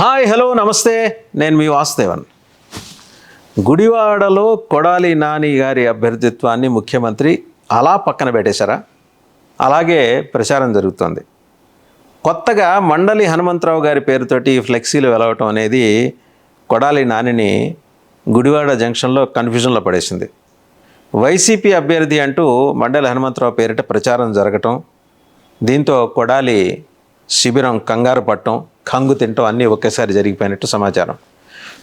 Hi hello నమస్తే. నేను మీ వాసుదేవన్. గుడివాడలో కొడాలి నాని గారి అభ్యర్థిత్వాన్ని ముఖ్యమంత్రి అలా పక్కన పెట్టేశారా? అలాగే ప్రచారం జరుగుతోంది. కొత్తగా మండలి హనుమంతరావు గారి పేరుతోటి ఈ ఫ్లెక్సీలు వెలవటం అనేది కొడాలి నానిని గుడివాడ జంక్షన్లో కన్ఫ్యూజన్లో పడేసింది. వైసీపీ అభ్యర్థి అంటూ మండలి హనుమంతరావు పేరిట ప్రచారం జరగటం దీంతో కొడాలి శిబిరం కంగారు పట్టడం కంగు తింటూ అన్నీ ఒకేసారి జరిగిపోయినట్టు సమాచారం.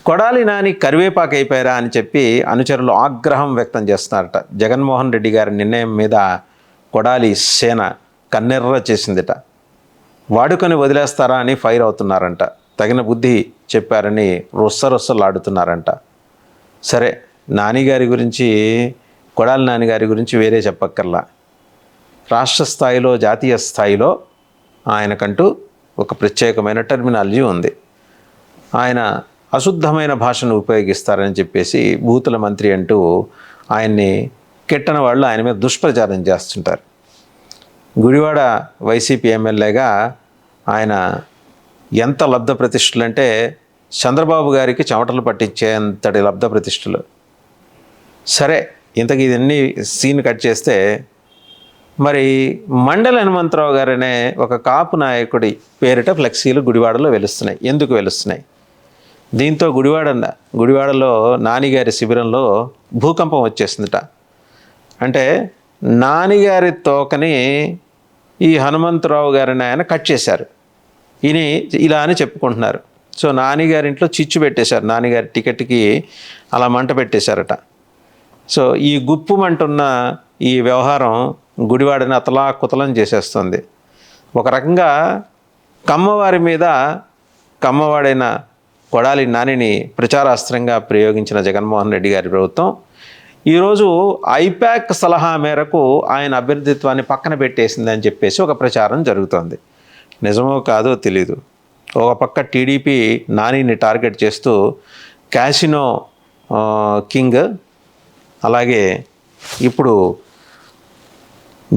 కొడాలి నాని కరివేపాకు అయిపోయారా అని చెప్పి అనుచరులు ఆగ్రహం వ్యక్తం చేస్తున్నారట. జగన్మోహన్ రెడ్డి గారి నిర్ణయం మీద కొడాలి సేన కన్నెర్ర చేసిందిట. వాడుకొని వదిలేస్తారా అని ఫైర్ అవుతున్నారంట. తగిన బుద్ధి చెప్పారని రొస్సరొస్సలాడుతున్నారంట. సరే నానిగారి గురించి కొడాలి నానిగారి గురించి వేరే చెప్పక్కర్లా. రాష్ట్ర స్థాయిలో జాతీయ స్థాయిలో ఆయనకంటూ ఒక ప్రత్యేకమైన టెర్మినాలజీ ఉంది. ఆయన అశుద్ధమైన భాషను ఉపయోగిస్తారని చెప్పేసి భూతుల మంత్రి అంటూ ఆయన్ని కెట్టన వాళ్ళు ఆయన మీద దుష్ప్రచారం చేస్తుంటారు. గుడివాడ వైసీపీ ఎమ్మెల్యేగా ఆయన ఎంత లబ్ధ ప్రతిష్ఠలు అంటే చంద్రబాబు గారికి చెమటలు పట్టించేంతటి లబ్ధ ప్రతిష్ఠలు సరే ఇంతకీ ఇదన్నీ సీన్ కట్ చేస్తే మరి మండల హనుమంతరావు గారనే ఒక కాపు నాయకుడి పేరిట ఫ్లెక్సీలు గుడివాడలో వెలుస్తున్నాయి. ఎందుకు వెలుస్తున్నాయి? దీంతో గుడివాడ గుడివాడలో నానిగారి శిబిరంలో భూకంపం వచ్చేసిందిట. అంటే నానిగారి తోకని ఈ హనుమంతరావు గారిని ఆయన కట్ చేశారు. ఈయన ఇలా అని చెప్పుకుంటున్నారు. సో నానిగారి ఇంట్లో చిచ్చు పెట్టేశారు. నానిగారి టికెట్కి అలా మంట పెట్టేశారట. సో ఈ గుప్పు మంటున్న ఈ వ్యవహారం గుడివాడని అతలా కుతలం చేసేస్తుంది. ఒక రకంగా కమ్మవారి మీద కమ్మవాడైన కొడాలి నానిని ప్రచారాస్త్రంగా ప్రయోగించిన జగన్మోహన్ రెడ్డి గారి ప్రభుత్వం. ఈరోజు ఐపాక్ సలహా మేరకు ఆయన అభ్యర్థిత్వాన్ని పక్కన పెట్టేసిందని చెప్పేసి ఒక ప్రచారం జరుగుతోంది. నిజమో కాదో తెలీదు. ఒక పక్క టీడీపీ నానిని టార్గెట్ చేస్తూ క్యాసినో కింగ్ అలాగే ఇప్పుడు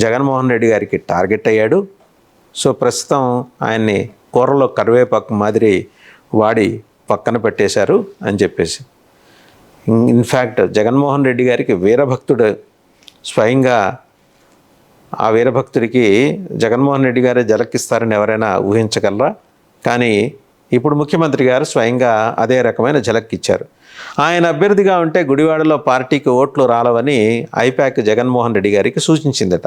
జగన్మోహన్ రెడ్డి గారికి టార్గెట్ అయ్యాడు. సో ప్రస్తుతం ఆయన్ని కూరలో కరివేపాకు మాదిరి వాడి పక్కన పెట్టేశారు అని చెప్పేసి. ఇన్ఫ్యాక్ట్ జగన్మోహన్ రెడ్డి గారికి వీరభక్తుడు స్వయంగా ఆ వీరభక్తుడికి జగన్మోహన్ రెడ్డి గారే జలకిస్తారని ఎవరైనా ఊహించగలరా? కానీ ఇప్పుడు ముఖ్యమంత్రి గారు స్వయంగా అదే రకమైన జలక్కిచ్చారు ఆయన అభ్యర్థిగా ఉంటే గుడివాడలో పార్టీకి ఓట్లు రాలవని ఐపాక్ జగన్మోహన్ రెడ్డి గారికి సూచించిందట.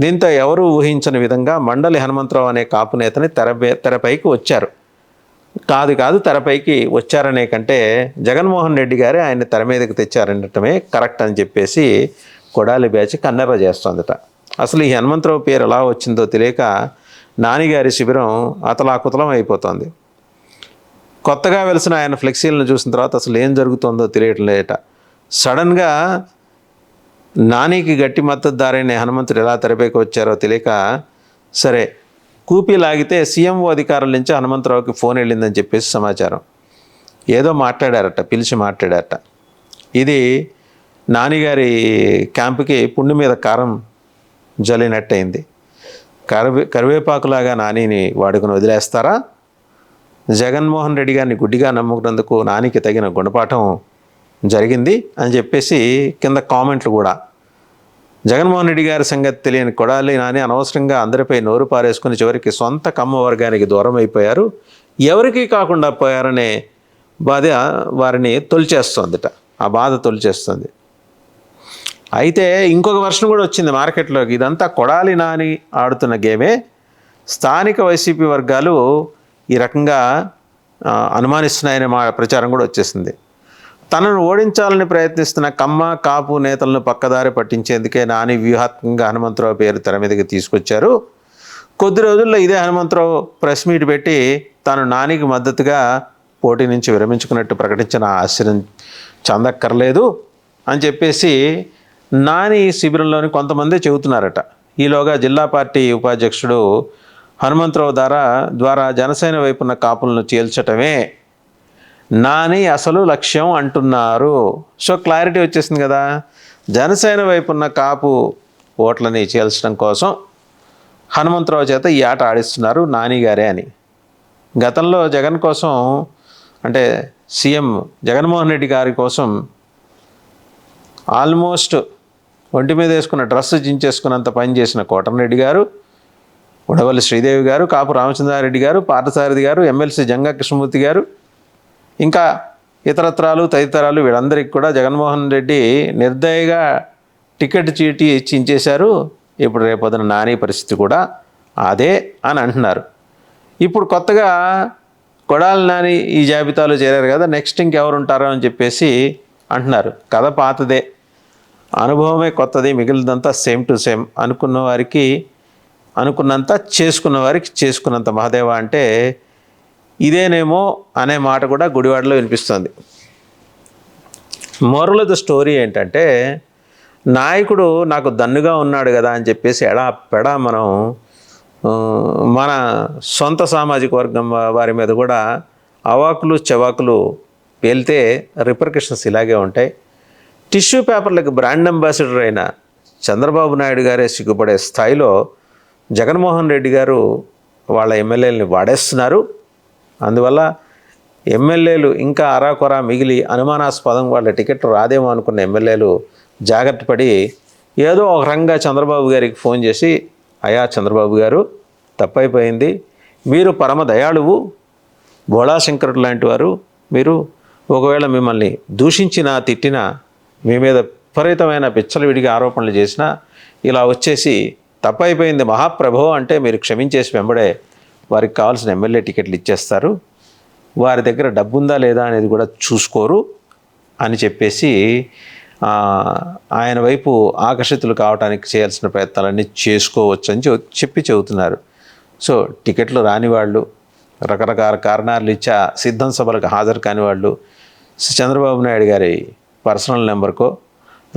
దీంతో ఎవరూ ఊహించని విధంగా మండలి హనుమంతరావు అనే కాపు నేతని తెరపై తెరపైకి వచ్చారు. కాదు కాదు తెరపైకి వచ్చారనే కంటే జగన్మోహన్ రెడ్డి గారే ఆయన తెర మీదకి తెచ్చారనటమే కరెక్ట్ అని చెప్పేసి కొడాలి బ్యాచ్ కన్నెర్ర చేస్తోందట. అసలు ఈ హనుమంతరావు పేరు ఎలా వచ్చిందో తెలియక నానిగారి శిబిరం అతలాకుతలం అయిపోతోంది. కొత్తగా వెలిసిన ఆయన ఫ్లెక్సీలను చూసిన తర్వాత అసలు ఏం జరుగుతుందో తెలియట్లేట సడన్గా నానికి గట్టి మద్దతుదారైన హనుమంతుడు ఎలా తెరపైకి వచ్చారో తెలియక సరే కూపీ లాగితే సీఎంఓ అధికారుల నుంచి హనుమంతరావుకి ఫోన్ వెళ్ళిందని చెప్పేసి సమాచారం. ఏదో మాట్లాడారట పిలిచి మాట్లాడారట. ఇది నానిగారి క్యాంపుకి పుండు మీద కారం జల్లినట్టయింది. కరివే కరివేపాకులాగా నానిని వాడుకుని వదిలేస్తారా? జగన్మోహన్ రెడ్డి గారిని గుడ్డిగా నమ్ముకున్నందుకు నానికి తగిన గుణపాఠం జరిగింది అని చెప్పేసి కింద కామెంట్లు కూడా. జగన్మోహన్ రెడ్డి గారి సంగతి తెలియని కొడాలి నాని అనవసరంగా అందరిపై నోరు పారేసుకుని చివరికి సొంత కమ్మ వర్గానికి దూరం అయిపోయారు. ఎవరికి కాకుండా పోయారనే బాధ వారిని తొలిచేస్తోందిట. ఆ బాధ తొలిచేస్తుంది. అయితే ఇంకొక వర్షం కూడా వచ్చింది మార్కెట్లోకి. ఇదంతా కొడాలి నాని ఆడుతున్న గేమే. స్థానిక వైసీపీ వర్గాలు ఈ రకంగా అనుమానిస్తున్నాయనే మా ప్రచారం కూడా వచ్చేసింది. తనను ఓడించాలని ప్రయత్నిస్తున్న కమ్మ కాపు నేతలను పక్కదారి పట్టించేందుకే నాని వ్యూహాత్మకంగా హనుమంతరావు పేరు తెర మీదకి తీసుకొచ్చారు. కొద్ది రోజుల్లో ఇదే హనుమంతరావు ప్రెస్ మీట్ పెట్టి తాను నానికి మద్దతుగా పోటీ నుంచి విరమించుకున్నట్టు ప్రకటించిన ఆశ్చర్యం చెందక్కర్లేదు అని చెప్పేసి నాని శిబిరంలోని కొంతమంది చెబుతున్నారట. ఈలోగా జిల్లా పార్టీ ఉపాధ్యక్షుడు హనుమంతరావు ద్వారా ద్వారా జనసేన వైపున్న కాపులను చీల్చటమే నాని అసలు లక్ష్యం అంటున్నారు. సో క్లారిటీ వచ్చేసింది కదా. జనసేన వైపున్న కాపు ఓట్లని చీల్చడం కోసం హనుమంతరావు చేత ఈ ఆట ఆడిస్తున్నారు నాని గారే అని. గతంలో జగన్ కోసం అంటే సీఎం జగన్మోహన్ రెడ్డి గారి కోసం ఆల్మోస్ట్ ఒంటి మీద వేసుకున్న డ్రెస్ చించేసుకున్నంత పని చేసిన కోటమిరెడ్డి గారు ఉడవల్లి శ్రీదేవి గారు కాపు రామచంద్రారెడ్డి గారు పార్థసారథి గారు ఎమ్మెల్సీ జంగా కృష్ణమూర్తి గారు ఇంకా ఇతరత్రాలు తదితరాలు వీళ్ళందరికీ కూడా జగన్మోహన్ రెడ్డి నిర్దయగా టికెట్ చీటీ చించేశారు ఇప్పుడు రేపొద్దున నాని పరిస్థితి కూడా అదే అని అంటున్నారు. ఇప్పుడు కొత్తగా కొడాల నాని ఈ జాబితాలో చేరారు కదా నెక్స్ట్ ఇంకెవరు ఉంటారో అని చెప్పేసి అంటున్నారు. కథ పాతదే. అనుభవమే కొత్తది మిగిలినంతా సేమ్ టు సేమ్ అనుకున్న వారికి అనుకున్నంత చేసుకున్న వారికి చేసుకున్నంత మహాదేవ అంటే ఇదేనేమో అనే మాట కూడా గుడివాడలో వినిపిస్తుంది. మోరల్ ద స్టోరీ ఏంటంటే నాయకుడు నాకు దన్నుగా ఉన్నాడు కదా అని చెప్పేసి ఎడా పెడా మనం మన సొంత సామాజిక వర్గం వారి మీద కూడా అవాకులు చవాకులు పేలితే రిపర్కషన్స్ ఇలాగే ఉంటాయి. టిష్యూ పేపర్లకు బ్రాండ్ అంబాసిడర్ అయిన చంద్రబాబు నాయుడు గారే సిగ్గుపడే స్థాయిలో జగన్మోహన్ రెడ్డి గారు వాళ్ళ ఎమ్మెల్యేలని వాడేస్తున్నారు. అందువల్ల ఎమ్మెల్యేలు ఇంకా అరాకొరా మిగిలి అనుమానాస్పదం వాళ్ళ టికెట్ రాదేమో అనుకున్న ఎమ్మెల్యేలు జాగ్రత్త పడి ఏదో ఒక రంగా చంద్రబాబు గారికి ఫోన్ చేసి అయా చంద్రబాబు గారు తప్పైపోయింది. మీరు పరమ దయాళువు భోళాశంకరుడు లాంటి వారు. మీరు ఒకవేళ మిమ్మల్ని దూషించినా తిట్టినా మీ మీద విపరీతమైన విడిగా ఆరోపణలు చేసినా ఇలా వచ్చేసి తప్పైపోయింది. మహాప్రభో అంటే మీరు క్షమించేసి వెంబడే వారికి కావాల్సిన ఎమ్మెల్యే టికెట్లు ఇచ్చేస్తారు. వారి దగ్గర డబ్బు ఉందా లేదా అనేది కూడా చూసుకోరు అని చెప్పేసి ఆయన వైపు ఆకర్షితులు కావడానికి చేయాల్సిన ప్రయత్నాలన్నీ చేసుకోవచ్చు అని చెప్పి చెబుతున్నారు. సో టికెట్లు రాని వాళ్ళు రకరకాల కారణాలు ఇచ్చా సిద్ధం సభలకు హాజరు కాని వాళ్ళు చంద్రబాబు నాయుడు గారి పర్సనల్ నెంబర్కో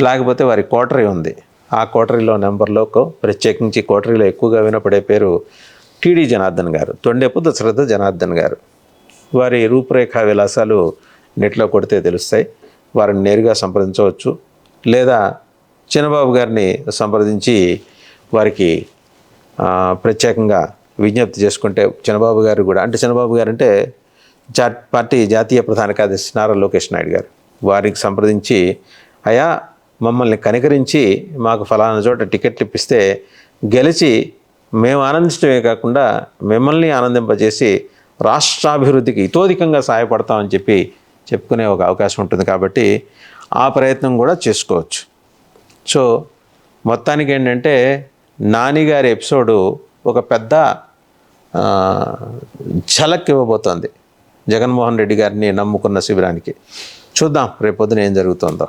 లేకపోతే వారి కోటరీ ఉంది. ఆ కోటరీలో నెంబర్లోకో ప్రత్యేకించి కోటరీలో ఎక్కువగా వినపడే పేరు టీడీ జనార్దన్ గారు. తొండెపు దశరథ జనార్దన్ గారు. వారి రూపురేఖ విలాసాలు నెట్లో కొడితే తెలుస్తాయి. వారిని నేరుగా సంప్రదించవచ్చు. లేదా చిన్నబాబు గారిని సంప్రదించి వారికి ప్రత్యేకంగా విజ్ఞప్తి చేసుకుంటే చిన్నబాబు గారు కూడా అంటే చిన్నబాబు గారు అంటే జా పార్టీ జాతీయ ప్రధాన కార్యదర్శి నారా లోకేష్ నాయుడు గారు. వారికి సంప్రదించి అయా మమ్మల్ని కనికరించి మాకు ఫలానా చోట టికెట్లు ఇప్పిస్తే గెలిచి మేము ఆనందించడమే కాకుండా మిమ్మల్ని ఆనందింపజేసి రాష్ట్రాభివృద్ధికి ఇతోధికంగా సహాయపడతామని చెప్పి చెప్పుకునే ఒక అవకాశం ఉంటుంది కాబట్టి ఆ ప్రయత్నం కూడా చేసుకోవచ్చు. సో మొత్తానికి ఏంటంటే నాని గారి ఎపిసోడు ఒక పెద్ద ఝలక్ ఇవ్వబోతోంది. జగన్మోహన్ రెడ్డి గారిని నమ్ముకున్న శిబిరానికి. చూద్దాం రేపొద్దున ఏం జరుగుతుందో.